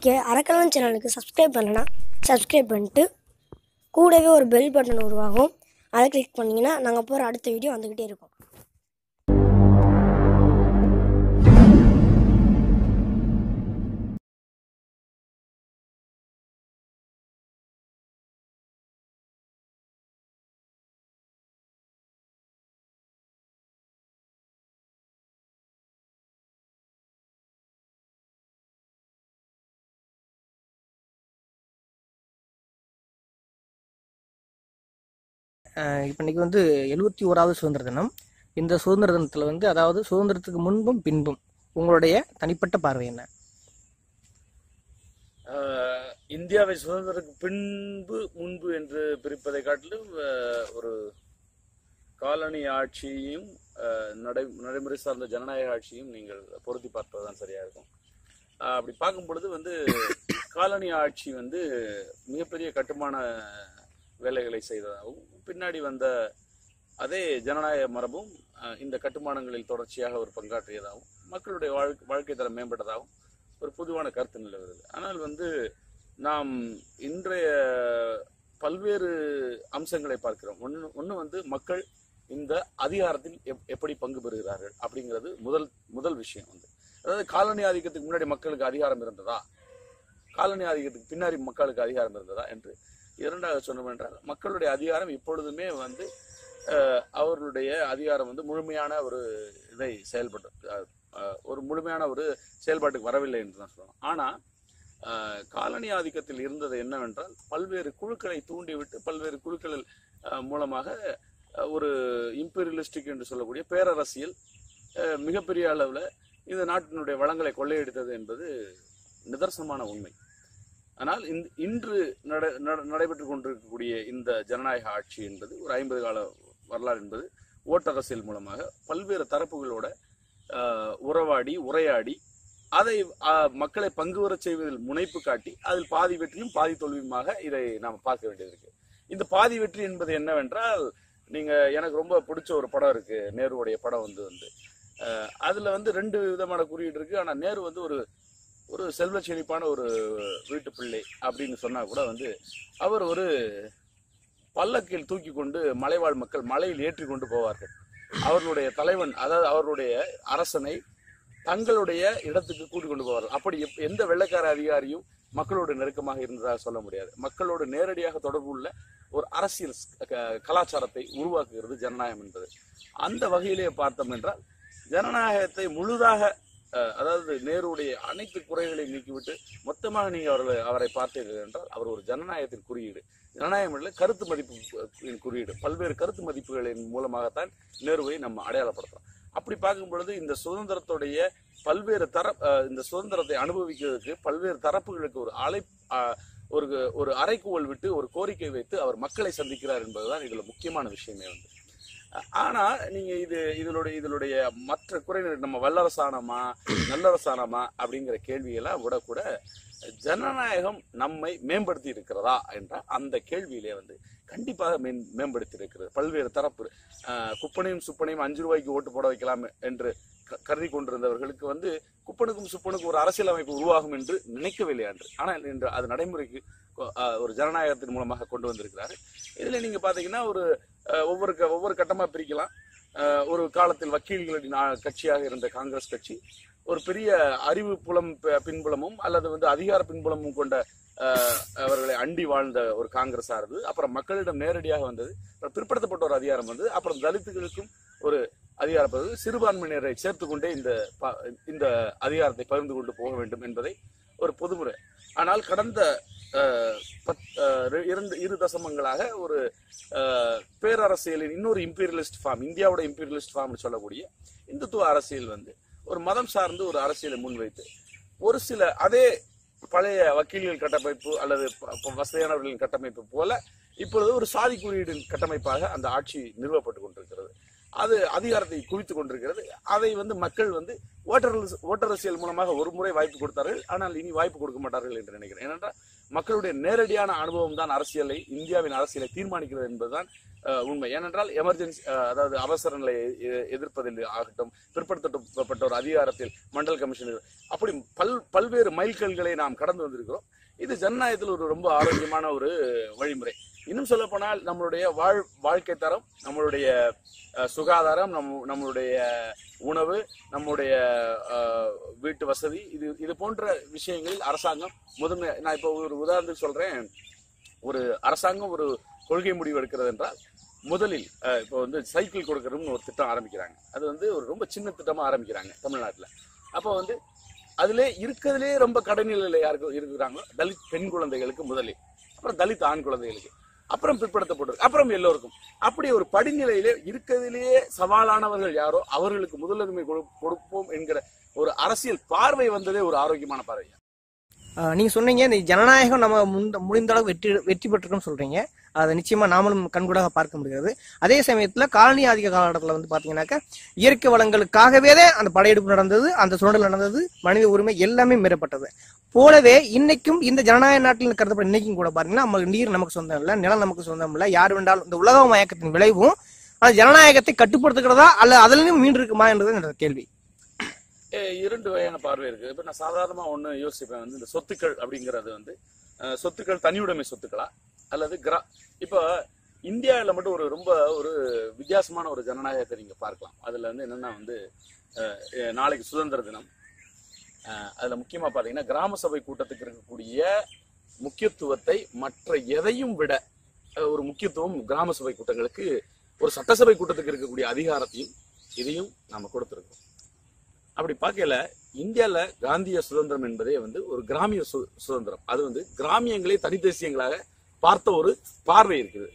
இப்போதைக்கு அரக்கலன் சேனலுக்கு சப்ஸ்கிரைப் பண்ணலன்னா சப்ஸ்கிரைப் பண்ணிட்டு கூடவே ஒரு பெல் பட்டன் உருவாகும். அதை கிளிக் பண்ணிங்கன்னா நாங்கள் போகிற அடுத்த வீடியோ வந்துக்கிட்டே இருக்கும். இப்போ இன்னைக்கு வந்து எழுபத்தி ஓராவது சுதந்திர தினம். இந்த சுதந்திர தினத்தில் வந்து அதாவது சுதந்திரத்துக்கு முன்பும் பின்பும் உங்களுடைய தனிப்பட்ட பார்வை என்ன? இந்தியாவை சுதந்திரத்துக்கு பின்பு முன்பு என்று பிரிப்பதை காட்டிலும் ஒரு காலனி ஆட்சியையும் நடை நடைமுறை சார்ந்த ஜனநாயக ஆட்சியும் நீங்கள் பொருத்தி பார்ப்பதுதான் சரியா இருக்கும். அப்படி பார்க்கும் பொழுது வந்து காலனி ஆட்சி வந்து மிகப்பெரிய கட்டுமான வேலைகளை செய்ததாகவும் பின்னாடி வந்த அதே ஜனநாயக மரபும் இந்த கட்டுமானங்களில் தொடர்ச்சியாக ஒரு பங்காற்றியதாகவும் மக்களுடைய வாழ்க்கை வாழ்க்கை தரம் மேம்பட்டதாகவும் ஒரு பொதுவான கருத்து நிலவுகிறது. ஆனால் வந்து நாம் இன்றைய பல்வேறு அம்சங்களை பார்க்கிறோம். ஒன்று ஒன்று வந்து மக்கள் இந்த அதிகாரத்தில் எப் எப்படி பங்கு பெறுகிறார்கள் அப்படிங்கிறது முதல் முதல் விஷயம் வந்து. அதாவது காலனி ஆதிக்கத்துக்கு முன்னாடி மக்களுக்கு அதிகாரம் இருந்ததா? காலனி ஆதிக்கத்துக்கு பின்னாடி மக்களுக்கு அதிகாரம் இருந்ததா என்று இரண்டாவது சொன்னமென்றால் மக்களுடைய அதிகாரம் இப்பொழுதுமே வந்து அவர்களுடைய அதிகாரம் வந்து முழுமையான ஒரு இதை செயல்பட்டு ஒரு முழுமையான ஒரு செயல்பாட்டுக்கு வரவில்லை என்று தான் சொல்லணும். ஆனால் காலனி ஆதிக்கத்தில் இருந்தது என்னவென்றால் பல்வேறு குழுக்களை தூண்டிவிட்டு பல்வேறு குழுக்கள் மூலமாக ஒரு இம்பீரியலிஸ்டிக் என்று சொல்லக்கூடிய பேரரசியல் மிகப்பெரிய அளவில் இந்த நாட்டினுடைய வளங்களை கொள்ளையடித்தது என்பது நிதர்சனமான உண்மை. ஆனால் இன்று நட நட- கொண்டிருக்கக்கூடிய இந்த ஜனநாயக ஆட்சி என்பது ஒரு ஐம்பது கால வரலாறு என்பது ஓட்டரசியல் மூலமாக பல்வேறு தரப்புகளோட உறவாடி உரையாடி அதை மக்களை பங்கு வரச் செய்வதில் முனைப்பு காட்டி அதில் பாதி வெற்றியும் பாதி தோல்வியுமாக இதை நாம் பார்க்க வேண்டியது இருக்கு. இந்த பாதி வெற்றி என்பது என்னவென்றால் நீங்க எனக்கு ரொம்ப பிடிச்ச ஒரு படம் இருக்கு நேருவுடைய படம் வந்து வந்து. அதுல வந்து ரெண்டு விதமான குறியீடு இருக்கு. ஆனா நேரு வந்து ஒரு ஒரு செல்வ செழிப்பான ஒரு வீட்டு பிள்ளை அப்படின்னு சொன்னா கூட வந்து அவர் ஒரு பல்லக்கில் தூக்கி கொண்டு மலைவாழ் மக்கள் மலையில் ஏற்றி கொண்டு போவார்கள். அவர்களுடைய தலைவன் அதாவது அவருடைய அரசனை தங்களுடைய இடத்துக்கு கூட்டிக் கொண்டு போவார்கள். அப்படி எப்- எந்த வெள்ளைக்கார அதிகாரியும் மக்களோடு நெருக்கமாக இருந்ததாக சொல்ல முடியாது. மக்களோடு நேரடியாக தொடர்பு உள்ள ஒரு அரசியல் க- கலாச்சாரத்தை உருவாக்குகிறது ஜனநாயகம் என்பது. அந்த வகையிலே பார்த்தோம் என்றால் ஜனநாயகத்தை முழுதாக அதாவது நேருடைய அனைத்து குறைகளையும் நீக்கிவிட்டு மொத்தமாக நீங்கள் அவர்களை அவரை பார்த்தீர்கள் என்றால் அவர் ஒரு ஜனநாயகத்தின் குறியீடு. ஜனநாயகம் இல்லை கருத்து மதிப்பு குறியீடு. பல்வேறு கருத்து மதிப்புகளின் மூலமாகத்தான் நேருவை நம்ம அடையாளப்படுத்தலாம். அப்படி பார்க்கும் பொழுது இந்த சுதந்திரத்துடைய பல்வேறு தர இந்த சுதந்திரத்தை அனுபவிக்கிறதுக்கு பல்வேறு தரப்புகளுக்கு ஒரு அலை ஒரு ஒரு அறைக்கூவல் விட்டு ஒரு கோரிக்கை வைத்து அவர் மக்களை சந்திக்கிறார் என்பதுதான் இதுல முக்கியமான விஷயமே வந்து. ஆனா நீங்க இது இதனுடைய இதனுடைய மற்ற குறைகள் நம்ம வல்லரசானமா நல்லரசானமா அப்படிங்கிற கேள்வியெல்லாம் விட கூட ஜனநாயகம் நம்மை மேம்படுத்தி இருக்கிறதா என்ற அந்த கேள்வியிலே வந்து கண்டிப்பாக மேம்- மேம்படுத்தி இருக்கிறது பல்வேறு தரப்பு குப்பனையும் சுப்பனையும் அஞ்சு ரூபாய்க்கு ஓட்டு போட வைக்கலாம் என்று க- கருதி கொண்டிருந்தவர்களுக்கு வந்து குப்பனுக்கும் சுப்பனுக்கும் ஒரு அரசியல் அமைப்பு உருவாகும் என்று நினைக்கவில்லை அன்று. ஆனால் இன்று அது நடைமுறைக்கு ஒரு ஜனநாயகத்தின் மூலமாக கொண்டு வந்திருக்கிறாரு. இதில் நீங்க பார்த்தீங்கன்னா ஒரு ஒவ்வொரு க- ஒவ்வொரு கட்டமா பிரிக்கலாம். ஒரு காலத்தில் வக்கீல்களின் கட்சியாக இருந்த காங்கிரஸ் கட்சி ஒரு பெரிய அறிவு புலம் ப- பின்புலமும் அல்லது வந்து அதிகார பின்புலமும் கொண்ட அவர்களை அண்டி வாழ்ந்த ஒரு காங்கிரஸா இருந்தது. அப்புறம் மக்களிடம் நேரடியாக வந்தது. அப்புறம் பிற்படுத்தப்பட்ட ஒரு அதிகாரம் வந்தது. அப்புறம் தலித்துகளுக்கும் ஒரு அதிகாரம் வந்தது. சிறுபான்மையினரை சேர்த்துக்கொண்டே இந்த ப- இந்த அதிகாரத்தை பகிர்ந்து கொண்டு போக வேண்டும் என்பதை ஒரு பொதுமுறை. ஆனால் கடந்த பத்- இரண்டு இரு தசமங்களாக ஒரு பேரரசியலின் இன்னொரு இம்பீரியலிஸ்ட் ஃபார்ம் இந்தியாவோட இம்பீரியலிஸ்ட் ஃபார்ம்னு சொல்லக்கூடிய இந்துத்துவ அரசியல் வந்து ஒரு மதம் சார்ந்து ஒரு அரசியலை முன்வைத்து ஒரு சில அதே பழைய வக்கீல்கள் கட்டமைப்பு அல்லது வசதியானவர்களின் கட்டமைப்பு போல இப்பொழுது ஒரு சாதி குறியீடின் கட்டமைப்பாக அந்த ஆட்சி நிறுவப்பட்டு கொண்டிருக்கிறது. அது அதிகாரத்தை குவித்துக் கொண்டிருக்கிறது. அதை வந்து மக்கள் வந்து ஓட்டர் ஓட்டரசியல் மூலமாக ஒரு முறை வாய்ப்பு கொடுத்தார்கள். ஆனால் இனி வாய்ப்பு கொடுக்க மாட்டார்கள் என்று நினைக்கிறேன். ஏனென்றால் மக்களுடைய நேரடியான அனுபவம் தான் அரசியலை இந்தியாவின் அரசியலை தீர்மானிக்கிறது என்பதுதான் உண்மை. ஏனென்றால் எமர்ஜென்சி அதாவது அவசர நிலையை எ- எதிர்ப்பதில் ஆகட்டும் பிற்படுத்தப்பட்ட ஒரு அதிகாரத்தில் மண்டல் கமிஷனர் அப்படி பல் பல்வேறு மைல்கல்களை நாம் கடந்து வந்திருக்கிறோம். இது ஜனநாயகத்தில் ஒரு ரொம்ப ஆரோக்கியமான ஒரு வழிமுறை. இன்னும் சொல்ல போனால் நம்மளுடைய வாழ் வாழ்க்கை தரம் நம்மளுடைய சுகாதாரம் நம் நம்மளுடைய உணவு நம்முடைய வீட்டு வசதி இது இது போன்ற விஷயங்களில் அரசாங்கம் முதன்மை நான் இப்போ ஒரு உதாரணத்துக்கு சொல்றேன். ஒரு அரசாங்கம் ஒரு கொள்கை முடிவு எடுக்கிறது என்றால் முதலில் இப்போ வந்து சைக்கிள் கொடுக்கறதுன்னு ஒரு திட்டம் ஆரம்பிக்கிறாங்க. அது வந்து ஒரு ரொம்ப சின்ன திட்டமாக ஆரம்பிக்கிறாங்க தமிழ்நாட்டில். அப்போ வந்து அதிலே இருக்கிறதுலே ரொம்ப கடைநிலையில் யாருக்கு இருக்கிறாங்களோ தலித் பெண் குழந்தைகளுக்கு முதலில் அப்புறம் தலித் ஆண் குழந்தைகளுக்கு அப்புறம் பிற்படுத்தப்பட்டது அப்புறம் எல்லோருக்கும். அப்படி ஒரு படிநிலையிலே இருக்கிறதுலேயே சவாலானவர்கள் யாரோ அவர்களுக்கு முதலுரிமை கொடு- கொடுப்போம் என்கிற ஒரு அரசியல் பார்வை வந்ததே ஒரு ஆரோக்கியமான பார்வை நீங்க சொன்னீங்க இந்த ஜனநாயகம் நம்ம முடிந்த அளவு வெற்றி வெற்றி பெற்றிருக்கோம்னு சொல்றீங்க. அதை நிச்சயமா நாமளும் கண்கூடாக பார்க்க முடிகிறது. அதே சமயத்துல காலனி ஆதிக்க காலகட்டத்தில் வந்து பாத்தீங்கன்னாக்கா இயற்கை வளங்களுக்காகவே தான் அந்த படையெடுப்பு நடந்தது அந்த சுரண்டல் நடந்தது மனித உரிமை எல்லாமே மீறப்பட்டது. போலவே இன்னைக்கும் இந்த ஜனநாயக நாட்டில் கருதப்படும் இன்னைக்கும் கூட பாத்தீங்கன்னா நமக்கு நீர் நமக்கு சொந்தம் இல்லை நிலம் நமக்கு சொந்தம் இல்லை யார் வேண்டாலும் இந்த உலக மயக்கத்தின் விளைவும் அந்த ஜனநாயகத்தை கட்டுப்படுத்துகிறதா அல்ல அதுலயும் மீண்டு இருக்குமா என்றது என்னோட கேள்வி. இரண்டு வகையான பார்வை இருக்கு இப்ப நான் சாதாரணமா ஒண்ணு யோசிப்பேன். வந்து இந்த சொத்துக்கள் அப்படிங்கறது வந்து சொத்துக்கள் தனியுடைமை சொத்துக்களா? அல்லது கிரா இப்போ இந்தியாவில் மட்டும் ஒரு ரொம்ப ஒரு வித்தியாசமான ஒரு ஜனநாயகத்தை நீங்கள் பார்க்கலாம். அதில் வந்து என்னன்னா வந்து நாளைக்கு சுதந்திர தினம். அதில் முக்கியமாக பார்த்தீங்கன்னா கிராம சபை கூட்டத்துக்கு இருக்கக்கூடிய முக்கியத்துவத்தை மற்ற எதையும் விட ஒரு முக்கியத்துவம் கிராம சபை கூட்டங்களுக்கு ஒரு சட்டசபை கூட்டத்துக்கு இருக்கக்கூடிய அதிகாரத்தையும் இதையும் நாம் கொடுத்துருக்கோம் அப்படி பார்க்கல இந்தியாவில் காந்திய சுதந்திரம் என்பதே வந்து ஒரு கிராமிய சு- சுதந்திரம். அது வந்து கிராமியங்களே தனி தேசியங்களாக பார்த்த ஒரு பார்வை இருக்குது.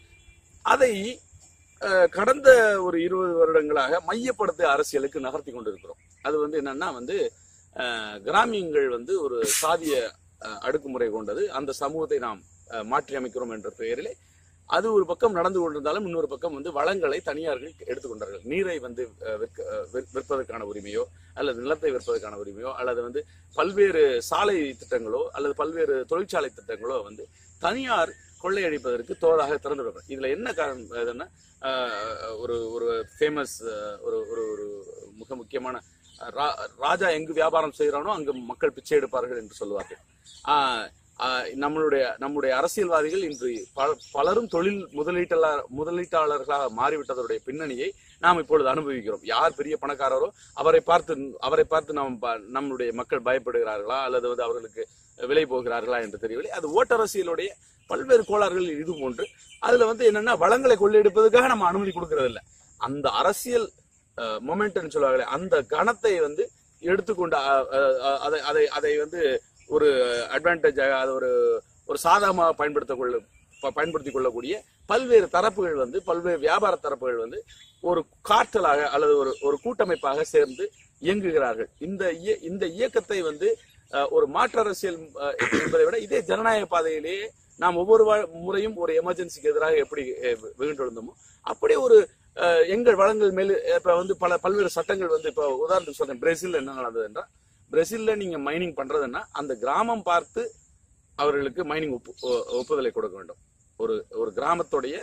அதை கடந்த ஒரு இருபது வருடங்களாக மையப்படுத்த அரசியலுக்கு நகர்த்தி கொண்டிருக்கிறோம். அது வந்து என்னன்னா வந்து கிராமியங்கள் வந்து ஒரு சாதிய அடுக்குமுறை கொண்டது. அந்த சமூகத்தை நாம் மாற்றி அமைக்கிறோம் என்ற பெயரிலே. அது ஒரு பக்கம் நடந்து கொண்டிருந்தாலும் இன்னொரு பக்கம் வந்து வளங்களை தனியார்கள் எடுத்துக்கொண்டார்கள் நீரை வந்து விற்க விற்பதற்கான உரிமையோ அல்லது நிலத்தை விற்பதற்கான உரிமையோ அல்லது வந்து பல்வேறு சாலை திட்டங்களோ அல்லது பல்வேறு தொழிற்சாலை திட்டங்களோ வந்து தனியார் கொள்ளையடிப்பதற்கு தோதாக திறந்து விடுறாங்க இதுல என்ன காரணம் எதுன்னா ஆஹ், ஒரு ஒரு ஃபேமஸ் ஒரு ஒரு ஒரு மிக முக்கியமான ரா- ராஜா எங்கு வியாபாரம் செய்கிறானோ அங்கு மக்கள் பிச்சை எடுப்பார்கள் என்று சொல்லுவார்கள். ஆஹ், நம்மளுடைய நம்முடைய அரசியல்வாதிகள் இன்று பல- பலரும் தொழில் முதலீட்டாளர் முதலீட்டாளர்களாக மாறிவிட்டதனுடைய பின்னணியை நாம் இப்பொழுது அனுபவிக்கிறோம். யார் பெரிய பணக்காரரோ அவரை பார்த்து அவரை பார்த்து நாம் ப- நம்முடைய மக்கள் பயப்படுகிறார்களா அல்லது வந்து அவர்களுக்கு விலை போகிறார்களா என்று தெரியவில்லை. அது ஓட்டரசியலுடைய பல்வேறு கோளாறுகள் இது போன்று அதுல வந்து என்னன்னா வளங்களை கொள்ளையெடுப்பதற்காக நம்ம அனுமதி கொடுக்கறது இல்ல அந்த அரசியல் மொமெண்ட்னு சொல்லுவாங்களே அந்த கணத்தை வந்து எடுத்துக்கொண்டு அதை அதை அதை வந்து ஒரு அட்வான்டேஜாக அது ஒரு ஒரு சாதகமாக பயன்படுத்த கொள்ள ப- பயன்படுத்திக் கொள்ளக்கூடிய பல்வேறு தரப்புகள் வந்து பல்வேறு வியாபார தரப்புகள் வந்து ஒரு காற்றலாக அல்லது ஒரு ஒரு கூட்டமைப்பாக சேர்ந்து இயங்குகிறார்கள். இந்த இய- இந்த இயக்கத்தை வந்து ஒரு மாற்று அரசியல் என்பதை விட இதே ஜனநாயக பாதையிலேயே நாம் ஒவ்வொரு வா- முறையும் ஒரு எமர்ஜென்சிக்கு எதிராக எப்படி அஹ், அப்படி ஒரு எங்கள் வளங்கள் மேல் இப்ப வந்து பல பல்வேறு சட்டங்கள் வந்து இப்ப உதாரணத்துக்கு சொல்றேன். பிரேசில்ல என்ன நடந்தது என்றால் பிரேசில்ல நீங்க மைனிங் பண்றதுன்னா அந்த கிராமம் பார்த்து அவர்களுக்கு மைனிங் ஒப்பு ஒ- ஒப்புதலை கொடுக்க வேண்டும். ஒரு ஒரு கிராமத்துடைய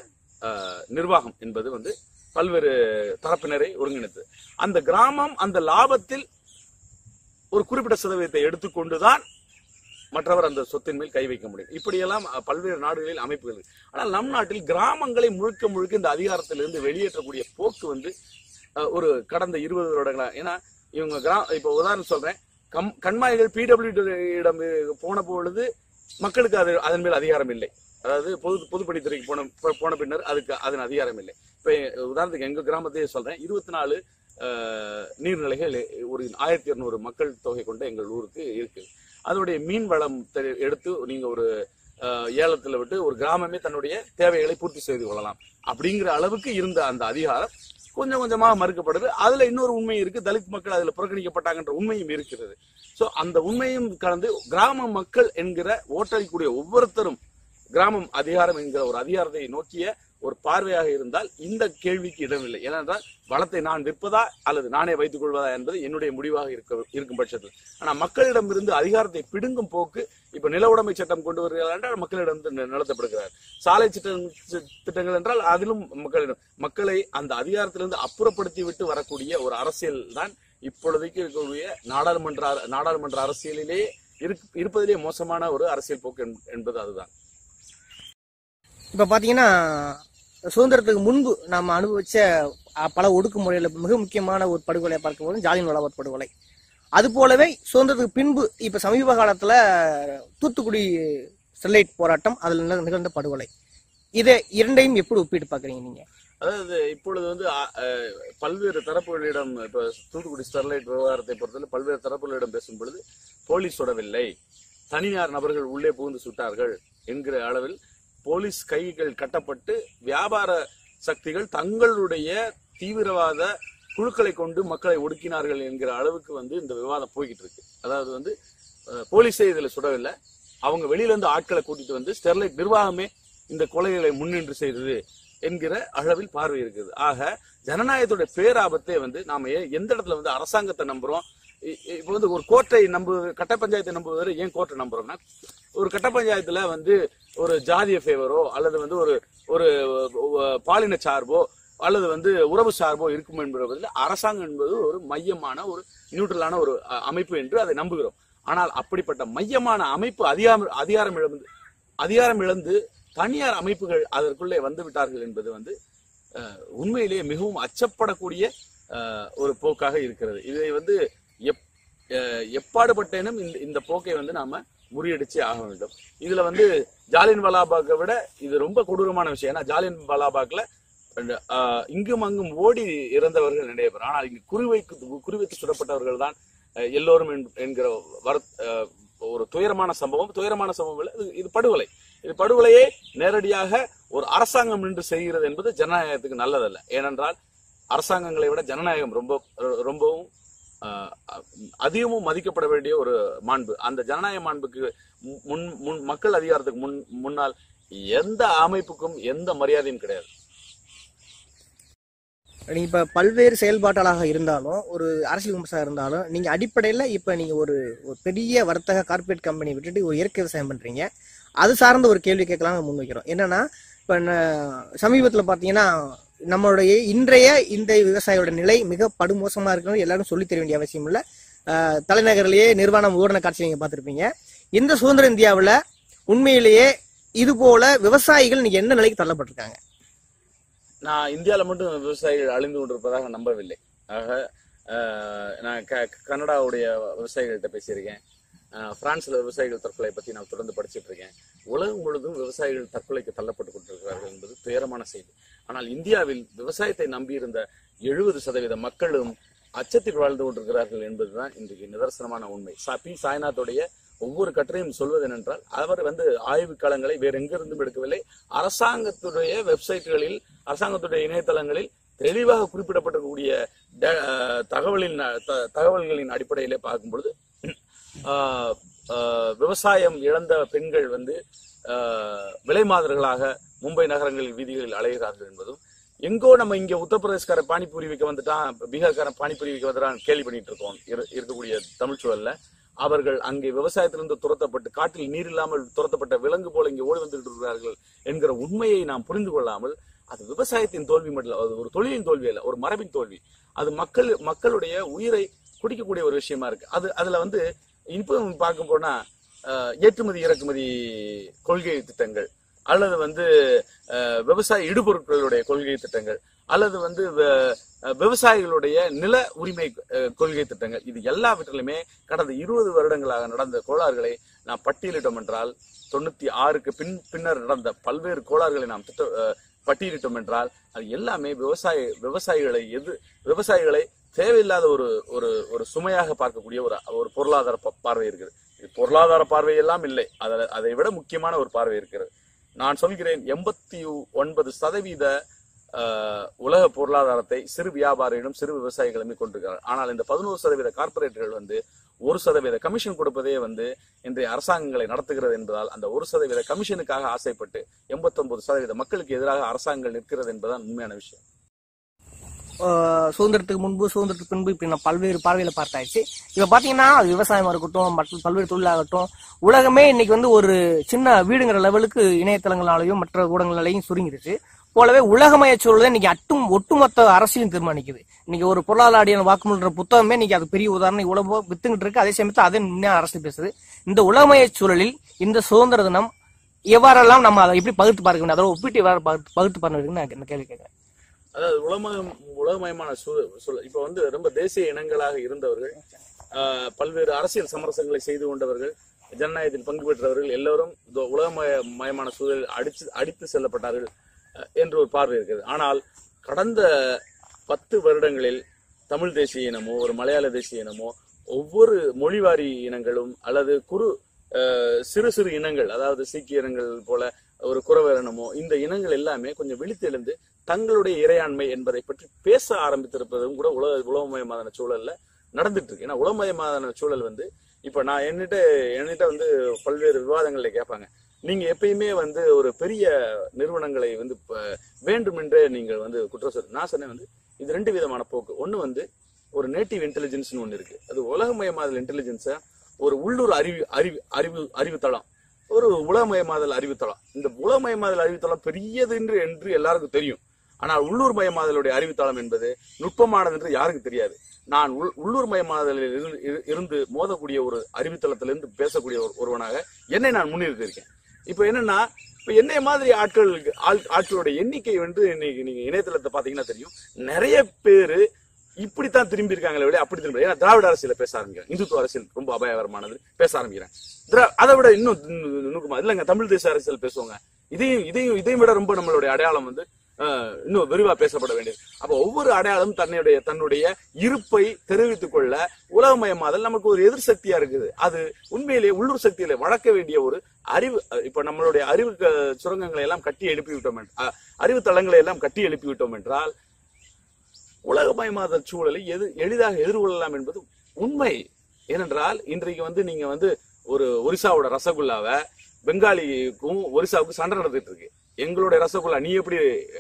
நிர்வாகம் என்பது வந்து பல்வேறு தரப்பினரை ஒருங்கிணைத்து அந்த கிராமம் அந்த லாபத்தில் ஒரு குறிப்பிட்ட சதவீதத்தை எடுத்துக்கொண்டுதான் மற்றவர் அந்த சொத்தின் மேல் கை வைக்க முடியும். இப்படியெல்லாம் பல்வேறு நாடுகளில் அமைப்புகள் ஆனால் நம் நாட்டில் கிராமங்களை முழுக்க முழுக்க இந்த அதிகாரத்திலிருந்து வெளியேற்றக்கூடிய போக்கு வந்து ஒரு கடந்த இருபது வருடங்களா? ஏன்னா இவங்க கிரா இப்போ உதாரணம் சொல்றேன். கம் கண்மாய்கள் பிடபிள்யூடியிடம் இடம் போன பொழுது மக்களுக்கு அது அதன் மேல் அதிகாரம் இல்லை. அதாவது பொது பொதுப்பணித்துறைக்கு போன போன பின்னர் அதுக்கு அதன் அதிகாரம் இல்லை. இப்போ உதாரணத்துக்கு எங்கள் கிராமத்தையே சொல்றேன். இருபத்தி நாலு நீர்நிலைகள் ஒரு ஆயிரத்தி இரநூறு மக்கள் தொகை கொண்ட எங்கள் ஊருக்கு இருக்குது அதனுடைய மீன் வளம் எடுத்து நீங்க ஒரு ஏலத்தில் ஏலத்துல விட்டு ஒரு கிராமமே தன்னுடைய தேவைகளை பூர்த்தி செய்து கொள்ளலாம். அப்படிங்கிற அளவுக்கு இருந்த அந்த அதிகாரம் கொஞ்சம் கொஞ்சமாக மறுக்கப்படுது. அதுல இன்னொரு உண்மை இருக்கு. தலித் மக்கள் அதுல புறக்கணிக்கப்பட்டாங்கன்ற உண்மையும் இருக்கிறது. ஸோ அந்த உண்மையும் கலந்து கிராம மக்கள் என்கிற ஓட்டளிக்கூடிய ஒவ்வொருத்தரும் கிராமம் அதிகாரம் என்கிற ஒரு அதிகாரத்தை நோக்கிய ஒரு பார்வையாக இருந்தால் இந்த கேள்விக்கு இடமில்லை. ஏனென்றால் வளத்தை நான் விற்பதா அல்லது நானே வைத்துக் கொள்வதா என்பது என்னுடைய முடிவாக இருக்க இருக்கும் பட்சத்தில். ஆனால் மக்களிடம் இருந்து அதிகாரத்தை பிடுங்கும் போக்கு இப்ப நில உடைமை சட்டம் கொண்டு வருகிறார் என்றால் மக்களிடம் இருந்து நடத்தப்படுகிறார். சாலை சட்டம் திட்டங்கள் என்றால் அதிலும் மக்களிடம் மக்களை அந்த அதிகாரத்திலிருந்து அப்புறப்படுத்தி விட்டு வரக்கூடிய ஒரு அரசியல் தான் இப்பொழுதைக்கு இருக்கக்கூடிய நாடாளுமன்ற நாடாளுமன்ற அரசியலிலே இருப்பதிலே மோசமான ஒரு அரசியல் போக்கு என்பது அதுதான். இப்போ பாத்தீங்கன்னா சுதந்திரத்துக்கு முன்பு நாம் அனுபவிச்ச பல ஒடுக்குமுறையில மிக முக்கியமான ஒரு படுகொலை பார்க்கும்போது ஜாலியன் வாலாபாத் படுகொலை. அது போலவே சுதந்திரத்துக்கு பின்பு இப்ப சமீப காலத்துல தூத்துக்குடி ஸ்டெர்லைட் போராட்டம் அதுல நிகழ்ந்த படுகொலை. இதை இரண்டையும் எப்படி ஒப்பிட்டு பாக்குறீங்க நீங்க? அதாவது இப்பொழுது வந்து பல்வேறு தரப்புகளிடம் இப்ப தூத்துக்குடி ஸ்டெர்லைட் விவகாரத்தை பொறுத்தவரை பல்வேறு தரப்புகளிடம் பேசும் பொழுது போலீஸ் சுடவில்லை தனியார் நபர்கள் உள்ளே புகுந்து சுட்டார்கள் என்கிற அளவில் போலீஸ் கைகள் கட்டப்பட்டு வியாபார சக்திகள் தங்களுடைய தீவிரவாத குழுக்களை கொண்டு மக்களை ஒடுக்கினார்கள் என்கிற அளவுக்கு வந்து இந்த விவாதம் போய்கிட்டு இருக்கு. அதாவது வந்து போலீஸே இதில் சுடவில்லை. அவங்க வெளியிலேருந்து ஆட்களை கூட்டிட்டு வந்து ஸ்டெர்லைட் நிர்வாகமே இந்த கொலைகளை முன்னின்று செய்தது என்கிற அளவில் பார்வை இருக்குது. ஆக ஜனநாயகத்தோட பேராபத்தே வந்து நாம ஏ- எந்த இடத்துல வந்து அரசாங்கத்தை நம்புறோம் இப்போ வந்து ஒரு கோட்டை நம்பு கட்ட பஞ்சாயத்தை நம்புவதை ஏன் கோட்டை நம்புறோம்னா ஒரு கட்ட பஞ்சாயத்துல வந்து ஒரு ஜாதிய ஃபேவரோ அல்லது வந்து ஒரு ஒரு பாலின சார்போ அல்லது வந்து உறவு சார்போ இருக்கும் என்பதில் அரசாங்கம் என்பது ஒரு மையமான ஒரு நியூட்ரலான ஒரு அமைப்பு என்று அதை நம்புகிறோம். ஆனால் அப்படிப்பட்ட மையமான அமைப்பு அதிகாரம் அதிகாரம் இழந்து அதிகாரம் இழந்து தனியார் அமைப்புகள் அதற்குள்ளே வந்து விட்டார்கள் என்பது வந்து உண்மையிலேயே மிகவும் அச்சப்படக்கூடிய ஒரு போக்காக இருக்கிறது. இதை வந்து எப் எப்பாடுபட்டேனும் இந்த இந்த போக்கை வந்து நாம முறியடிச்சே ஆக வேண்டும். இதுல வந்து ஜாலியன் வாலாபாக்கை விட இது ரொம்ப கொடூரமான விஷயம். ஏன்னா ஜாலியன் வாலாபாக்ல இங்கும் அங்கும் ஓடி இறந்தவர்கள் நிறைய பேர். ஆனால் இங்கு குறிவைக்கு குறிவைத்து சுடப்பட்டவர்கள் தான் எல்லோரும் என்- என்கிற வர ஒரு துயரமான சம்பவம். துயரமான சம்பவம் இல்லை இது- படுகொலை. இது படுகொலையே நேரடியாக ஒரு அரசாங்கம் நின்று செய்கிறது என்பது ஜனநாயகத்துக்கு நல்லதல்ல. ஏனென்றால் அரசாங்கங்களை விட ஜனநாயகம் ரொம்ப ரொம்பவும் அதிகமும் மதிக்கப்பட வேண்டிய ஒரு மாண்பு. அந்த ஜனநாயக மாண்புக்கு முன் முன் மக்கள் அதிகாரத்துக்கு முன் முன்னால் எந்த அமைப்புக்கும் எந்த மரியாதையும் கிடையாது. நீங்க இப்ப பல்வேறு செயல்பாட்டாளாக இருந்தாலும் ஒரு அரசியல் விமர்சனம் இருந்தாலும் நீங்க அடிப்படையில இப்ப நீங்க ஒரு ஒரு பெரிய வர்த்தக கார்ப்பரேட் கம்பெனி விட்டுட்டு ஒரு இயற்கை விவசாயம் பண்றீங்க. அது சார்ந்த ஒரு கேள்வி கேட்கலாம் முன் வைக்கிறோம். என்னன்னா இப்ப சமீபத்துல பாத்தீங்கன்னா நம்மளுடைய இன்றைய இந்த விவசாயியோட நிலை மிக படுமோசமா இருக்குன்னு எல்லாரும் சொல்லி தர வேண்டிய அவசியம் இல்ல. அஹ், நிர்வாணம் ஊரண காட்சி நீங்க பார்த்துருப்பீங்க. இந்த சுதந்திர இந்தியாவில் உண்மையிலேயே இது போல விவசாயிகள் இன்னைக்கு என்ன நிலைக்கு தள்ளப்பட்டிருக்காங்க? நான் இந்தியாவில் மட்டும் விவசாயிகள் அழிந்து கொண்டிருப்பதாக நம்பவில்லை. ஆக ஆஹ், நான் க கனடாவுடைய விவசாயிகள்கிட்ட பேசியிருக்கேன். ஆஹ், பிரான்ஸ்ல விவசாயிகள் தற்கொலை பத்தி நான் தொடர்ந்து படிச்சிட்டு இருக்கேன். உலகம் முழுதும் விவசாயிகள் தற்கொலைக்கு தள்ளப்பட்டு கொண்டிருக்கிறார்கள் என்பது துயரமான செய்தி. ஆனால் இந்தியாவில் விவசாயத்தை நம்பியிருந்த எழுபது சதவீத மக்களும் அச்சத்தில் வாழ்ந்து கொண்டிருக்கிறார்கள் என்பதுதான் இன்றைக்கு நிதர்சனமான உண்மை. சா- பி. சாய்நாத்துடைய ஒவ்வொரு கட்டுரையும் சொல்வது என்னென்றால் அவர் வந்து ஆய்வு களங்களை வேற எங்கிருந்தும் எடுக்கவில்லை. அரசாங்கத்துடைய வெப்சைட்டுகளில் அரசாங்கத்துடைய இணையதளங்களில் தெளிவாக குறிப்பிடப்பட்டிருக்கக்கூடிய தகவலின் த- தகவல்களின் அடிப்படையிலே பார்க்கும் பொழுது ஆஹ், ஆஹ், விவசாயம் இழந்த பெண்கள் வந்து ஆஹ், விலைமாதர்களாக மும்பை நகரங்களில் வீதிகளில் அலைகிறார்கள் என்பதும் எங்கோ நம்ம இங்க உத்தரப்பிரதேஷ்கார பானிபூரி விற்க வந்துட்டான் பீகார்காரன் பானிபூரி விற்க வந்துட்டான் கேள்வி பண்ணிட்டு இருக்கோம் இருக்கக்கூடிய தமிழ் சூழல்ல. அவர்கள் அங்கே விவசாயத்திலிருந்து துரத்தப்பட்டு காட்டில் நீர் இல்லாமல் துரத்தப்பட்ட விலங்கு போல இங்கே ஓடி வந்துட்டு இருக்கிறார்கள் என்கிற உண்மையை நாம் புரிந்து கொள்ளாமல் அது விவசாயத்தின் தோல்வி மட்டும் அது ஒரு தொழிலின் தோல்வி அல்ல ஒரு மரபின் தோல்வி. அது மக்கள் மக்களுடைய உயிரை குடிக்கக்கூடிய ஒரு விஷயமா இருக்கு. அது அதுல வந்து இப்போ பார்க்க போனா ஏற்றுமதி இறக்குமதி கொள்கை திட்டங்கள் அல்லது வந்து விவசாய இடுபொருட்களுடைய கொள்கை திட்டங்கள் அல்லது வந்து விவசாயிகளுடைய நில உரிமை கொள்கை திட்டங்கள். இது எல்லாவற்றிலுமே கடந்த இருபது வருடங்களாக நடந்த கோளாறுகளை நாம் பட்டியலிட்டோம் என்றால் தொண்ணூத்தி ஆறுக்கு பின் பின்னர் நடந்த பல்வேறு கோளாறுகளை நாம் திட்ட அஹ், பட்டியலிட்டோம் என்றால் அது எல்லாமே விவசாய விவசாயிகளை எது விவசாயிகளை தேவையில்லாத ஒரு ஒரு ஒரு சுமையாக பார்க்கக்கூடிய ஒரு ஒரு பொருளாதார பார்வை இருக்கிறது பொருளாதார பார்வை எல்லாம் இல்லை. அதில் அதை விட முக்கியமான ஒரு பார்வை இருக்கிறது. நான் சொல்கிறேன் எண்பத்தி ஒன்பது சதவீத ஆஹ், உலக பொருளாதாரத்தை சிறு வியாபாரிகளும் சிறு விவசாயிகளுமே கொண்டிருக்கிறார் ஆனால் இந்த பதினோரு சதவீத கார்பரேட்டுகள் வந்து ஒரு சதவீத கமிஷன் கொடுப்பதே வந்து இன்றைய அரசாங்கங்களை நடத்துகிறது என்பதால் அந்த ஒரு சதவீத கமிஷனுக்காக ஆசைப்பட்டு 89% சதவீத மக்களுக்கு எதிராக அரசாங்கங்கள் நிற்கிறது என்பதுதான் உண்மையான விஷயம். சுதந்திரத்துக்கு முன்பு சுதந்திரத்துக்கு பின்பு இப்படி நான் பல்வேறு பார்வையில பார்த்தாச்சு. இப்ப பாத்தீங்கன்னா விவசாயமாக விவசாயமா இருக்கட்டும் மற்ற பல்வேறு தொழிலாகட்டும் உலகமே இன்னைக்கு வந்து ஒரு சின்ன வீடுங்கிற லெவலுக்கு இணையதளங்களாலையும் மற்ற ஊடகங்களாலையும் சுருங்கிருக்கு போலவே உலகமய சூழல் இன்னைக்கு அட்டும் ஒட்டுமொத்த அரசியலும் தீர்மானிக்குது. இன்னைக்கு ஒரு பொருளாதார வாக்குமூல்ற புத்தகமே இன்னைக்கு அது பெரிய உதாரணம் இவ்வளவு வித்துங்கிட்டு இருக்கு. அதே சமயத்தில் அதே உண்மையா அரசு பேசுது. இந்த உலகமய சூழலில் இந்த சுதந்திர தினம் எவ்வாறெல்லாம் நம்ம அதை எப்படி பகுத்து பார்க்க வேண்டும் அதோட ஒப்பிட்டு எவ்வாறு பகுத்து பகுத்து பார்க்க வேண்டும் நான் கேள்வி கேட்கிறேன்? அதாவது உலகம் உலகமயமான சூழல் சூழல் இப்ப வந்து ரொம்ப தேசிய இனங்களாக இருந்தவர்கள் ஆஹ், பல்வேறு அரசியல் சமரசங்களை செய்து கொண்டவர்கள் ஜனநாயகத்தில் பங்கு பெற்றவர்கள் எல்லோரும் இந்த சூழல் அடிச்சு அடித்து செல்லப்பட்டார்கள் அஹ், என்று ஒரு பார்வை இருக்கிறது. ஆனால் கடந்த பத்து வருடங்களில் தமிழ் தேசிய இனமோ ஒரு மலையாள தேசிய இனமோ ஒவ்வொரு மொழிவாரி இனங்களும் அல்லது குறு அஹ், சிறு சிறு இனங்கள் அதாவது சீக்கிய இனங்கள் போல ஒரு குறவரணமோ இனமோ இந்த இனங்கள் எல்லாமே கொஞ்சம் விழித்தெழுந்து தங்களுடைய இறையாண்மை என்பதை பற்றி பேச ஆரம்பித்திருப்பதும் கூட உலக உலகமயமாதன சூழல்ல நடந்துட்டு இருக்கு ஏன்னா உலகமயமாதன சூழல் வந்து இப்ப நான் என்கிட்ட என்கிட்ட வந்து பல்வேறு விவாதங்கள்ல கேட்பாங்க. நீங்க எப்பயுமே வந்து ஒரு பெரிய நிறுவனங்களை வந்து வேண்டுமென்றே நீங்கள் வந்து குற்றம் சொல்லு நான் சொன்னேன் வந்து இது ரெண்டு விதமான போக்கு. ஒண்ணு வந்து ஒரு நேட்டிவ் இன்டெலிஜென்ஸ்னு ஒன்று இருக்கு. அது உலகமயமாதல் இன்டெலிஜென்ஸ ஒரு உள்ளூர் அறிவு அறிவு அறிவு அறிவுத்தளம். ஒரு உலகமயமாதல் அறிவுத்தளம். இந்த உலகமயமாதல் அறிவுத்தளம் பெரியது என்று என்று எல்லாருக்கும் தெரியும். ஆனால் உள்ளூர் மயமாதலுடைய அறிவுத்தளம் என்பது நுட்பமானது என்று யாருக்கும் தெரியாது. நான் உள்- உள்ளூர் மயமாதலில் இருந்து இரு- இருந்து மோதக்கூடிய ஒரு அறிவுத்தளத்திலிருந்து பேசக்கூடிய ஒரு ஒருவனாக என்னை நான் முன்னிறுத்திருக்கேன் இப்போ என்னன்னா இப்போ என்னைய மாதிரி ஆட்கள் ஆட்களுடைய எண்ணிக்கை வந்து இன்னைக்கு நீங்க இணையதளத்தை பாத்தீங்கன்னா தெரியும். நிறைய பேரு இப்படித்தான் திரும்பி இருக்காங்களே விட அப்படி திரும்ப ஏன்னா திராவிட அரசியல பேச ஆரம்பிக்கிறேன் இந்துத்துவ அரசியல் ரொம்ப அபாயகரமானது. பேச ஆரம்பிக்கிறேன் திரா- அதை விட இன்னும் நுணுக்கமா இல்லைங்க தமிழ் தேச அரசியல் பேசுவாங்க. இதையும் இதையும் இதையும் விட ரொம்ப நம்மளுடைய அடையாளம் வந்து இன்னும் விரிவா பேசப்பட வேண்டியது. அப்ப ஒவ்வொரு அடையாளம் தன்னுடைய தன்னுடைய இருப்பை தெரிவித்துக் கொள்ள உலகமயமாதல் நமக்கு ஒரு எதிர் சக்தியா இருக்குது. அது உண்மையிலேயே உள்ளூர் சக்தியில வளர்க்க வேண்டிய ஒரு அறிவு இப்ப நம்மளுடைய அறிவு க- சுரங்கங்களை எல்லாம் கட்டி எழுப்பி விட்டோம் அறிவு தளங்களை எல்லாம் கட்டி எழுப்பி விட்டோம் என்றால் உலகமயமாதல் சூழலை எது எளிதாக எதிர்கொள்ளலாம் என்பது உண்மை. ஏனென்றால் இன்றைக்கு வந்து நீங்க வந்து ஒரு ஒரிசாவோட ரசகுல்லாவை பெங்காலிக்கும் ஒரிசாவுக்கும் சண்டை நடந்துட்டு இருக்கு எங்களுடைய ரசகுல்லா நீ எப்படி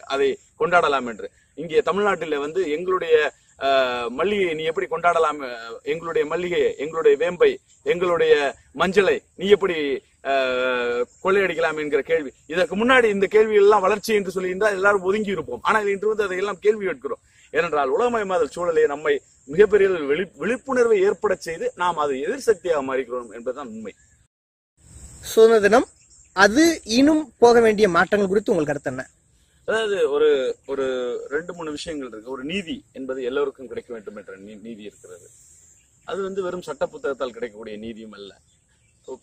அதை கொண்டாடலாம் என்று? இங்கே தமிழ்நாட்டில் வந்து எங்களுடைய அஹ், மல்லிகையை நீ எப்படி கொண்டாடலாம் எங்களுடைய மல்லிகையை எங்களுடைய வேம்பை எங்களுடைய மஞ்சளை நீ எப்படி கொள்ளையடிக்கலாம் என்கிற கேள்வி. இதற்கு முன்னாடி இந்த கேள்விகள் எல்லாம் வளர்ச்சி என்று சொல்லியிருந்தால் எல்லாரும் ஒதுங்கி இருப்போம் ஆனால் இன்று வந்து அதையெல்லாம் கேள்வி கேட்கிறோம். ஏனென்றால் உலகமயமாதல் சூழலை நம்மை மிகப்பெரிய விழி விழிப்புணர்வை ஏற்பட செய்து நாம் அதை எதிர் சக்தியாக மாறிக்கிறோம் என்பதுதான் உண்மை. சுதந்திர தினம் அது இன்னும் போக வேண்டிய மாற்றங்கள் குறித்து உங்கள் கருத்து என்ன? அதாவது ஒரு ஒரு ரெண்டு மூணு விஷயங்கள் இருக்கு. ஒரு நீதி என்பது எல்லோருக்கும் கிடைக்க வேண்டும் என்ற நீதி இருக்கிறது. அது வந்து வெறும் சட்ட புத்தகத்தால் கிடைக்கக்கூடிய நீதியும் அல்ல.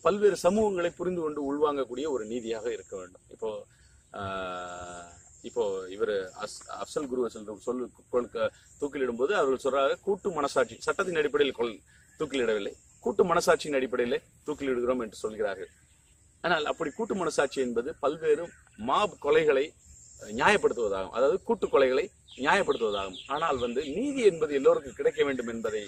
பல்வேறு சமூகங்களை புரிந்து கொண்டு உள்வாங்கக்கூடிய ஒரு நீதியாக இருக்க வேண்டும். இப்போ இப்போ இவர் அப்சல் குரு சொல் சொல்லு தூக்கிலிடும்போது அவர்கள் சொல்றாங்க கூட்டு மனசாட்சி சட்டத்தின் அடிப்படையில் கொள் தூக்கிலிடவில்லை. கூட்டு மனசாட்சியின் அடிப்படையிலே தூக்கிலிடுகிறோம் என்று சொல்கிறார்கள். ஆனால் அப்படி கூட்டு மனசாட்சி என்பது பல்வேறு மாப் கொலைகளை நியாயப்படுத்துவதாகும். அதாவது கூட்டு கொலைகளை நியாயப்படுத்துவதாகும். ஆனால் வந்து நீதி என்பது எல்லோருக்கும் கிடைக்க வேண்டும் என்பதை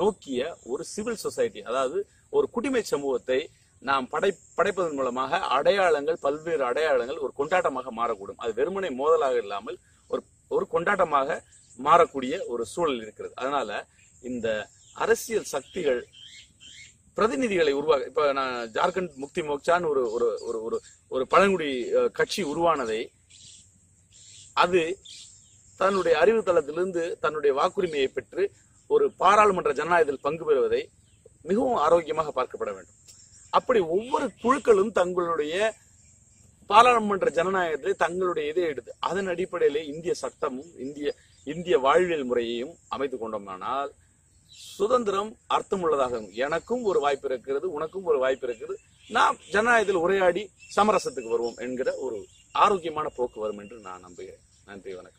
நோக்கிய ஒரு சிவில் சொசைட்டி அதாவது ஒரு குடிமை சமூகத்தை நாம் படை படைப்பதன் மூலமாக அடையாளங்கள் பல்வேறு அடையாளங்கள் ஒரு கொண்டாட்டமாக மாறக்கூடும். அது வெறுமனை மோதலாக இல்லாமல் ஒரு ஒரு கொண்டாட்டமாக மாறக்கூடிய ஒரு சூழல் இருக்கிறது. அதனால இந்த அரசியல் சக்திகள் பிரதிநிதிகளை உருவாக்க இப்ப நான் ஜார்க்கண்ட் முக்தி மோக்சான்னு ஒரு ஒரு ஒரு ஒரு ஒரு பழங்குடி கட்சி உருவானதை அது தன்னுடைய அறிவு தளத்திலிருந்து தன்னுடைய வாக்குரிமையை பெற்று ஒரு பாராளுமன்ற ஜனநாயகத்தில் பங்கு பெறுவதை மிகவும் ஆரோக்கியமாக பார்க்கப்பட வேண்டும். அப்படி ஒவ்வொரு குழுக்களும் தங்களுடைய பாராளுமன்ற ஜனநாயகத்திலே தங்களுடைய இதை எடுத்து அதன் அடிப்படையிலே இந்திய சட்டமும் இந்திய இந்திய வாழ்வியல் முறையையும் அமைத்து கொண்டோமானால் சுதந்திரம் அர்த்தமுள்ளதாகும் எனக்கும் ஒரு வாய்ப்பு இருக்கிறது உனக்கும் ஒரு வாய்ப்பு இருக்கிறது நாம் ஜனநாயகத்தில் உரையாடி சமரசத்துக்கு வருவோம் என்கிற ஒரு ஆரோக்கியமான போக்கு வரும் என்று நான் நம்புகிறேன். நன்றி வணக்கம்.